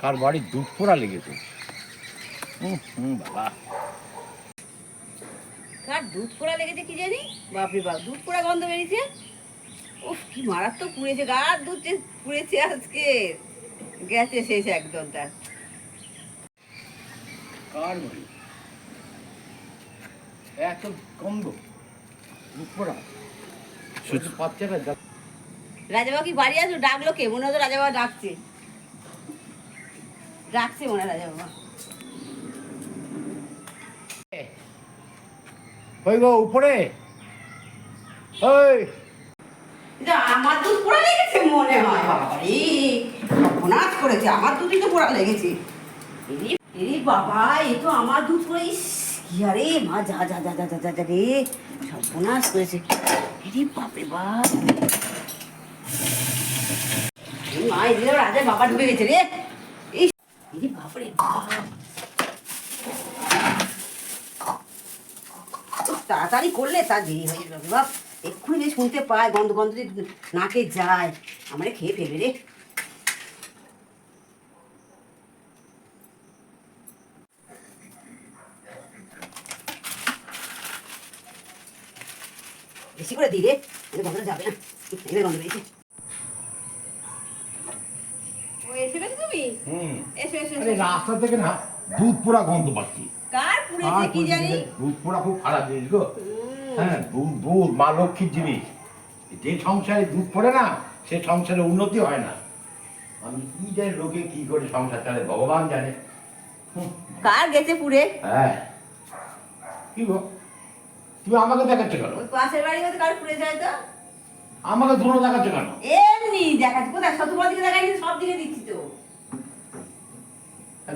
কার বাড়ি দুধ পোড়া লেগেছে বাবা। কার দুধ পোড়া লেগেছে কি জানি? বাপরে বাপ দুধ পোড়া গন্ধ বেরিয়েছে? উফ কি মারাত্মক পুড়েছে গার দুধ পুড়েছে আজকে। গেছে শেষ একদম তার। কার বাড়ি? এত গন্ধ। কি বাড়ি আসলো ডাকলো কে? মনে হতো ডাকছে। ডাকছে মনে হয় গো উপরে। ওই। আমার দুধ পোড়া লেগেছে মনে হয়। বাবারে সর্বনাশ করেছে। আমার দুধই তো পোড়া লেগেছে। এরে বাবা এ তো আমার দুধ পোড়া। মা, যা যা যা যা যা যা রে। সর্বনাশ বাপ। মা এদিকে রাজা বাবা ঢুকে গেছে রে। এরে বাপরে বাপ। তাড়াতাড়ি করলে তা দেরি হয়ে যাবে বাপ। এক্ষুনি শুনতে পায় গন্ধ গন্ধ নাকে যায়, আমারে খেয়ে ফেলবে রে। বেশি করে দিই রে এদের গন্ধটা যাবে না এদের গন্ধ বেশি রাস্তা থেকে না দুধ পোড়া গন্ধ পাচ্ছি দুধ পোড়া খুব খারাপ জিনিস গো হুম। হ্যাঁ দুধ দুধ মা লক্ষ্মীর জিনিস যে সংসারে দুধ পড়ে না সে সংসারে উন্নতি হয় না আমি কি জানি লোকে কি করে সংসার চালে ভগবান জানে কার গেছে পুড়ে হ্যাঁ কি গো তুমি আমাকে দেখাচ্ছ কেন? ওই পাশের বাড়ি হয়তো কার পুড়ে যায় তো। আমাকে ধুনো দেখাচ্ছ কেন? এমনি দেখাচ্ছি। কোথায়? শতবার দিকে দেখাচ্ছি সব দিকে দিচ্ছি তো।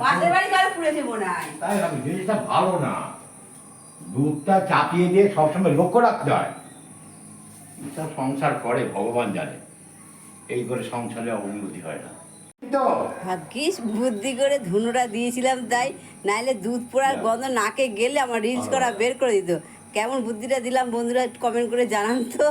পাশের বাড়ি কারও পুড়েছে মনে হয় তাই আমি জিনিসটা ভালো না। দুধটা চাপিয়ে দিয়ে সবসময় লক্ষ্য রাখতে হয়। এসব সংসার করে ভগবান জানে। এই করে সংসারে উন্নতি হয় না। তো? ভাগ্যিস বুদ্ধি করে ধুনোটা দিয়েছিলাম তাই। নাইলে দুধ পোড়ার গন্ধ নাকে গেলে আমার রিলস করা বের করে দিত। কেমন বুদ্ধিটা দিলাম বন্ধুরা কমেন্ট করে জানান তো।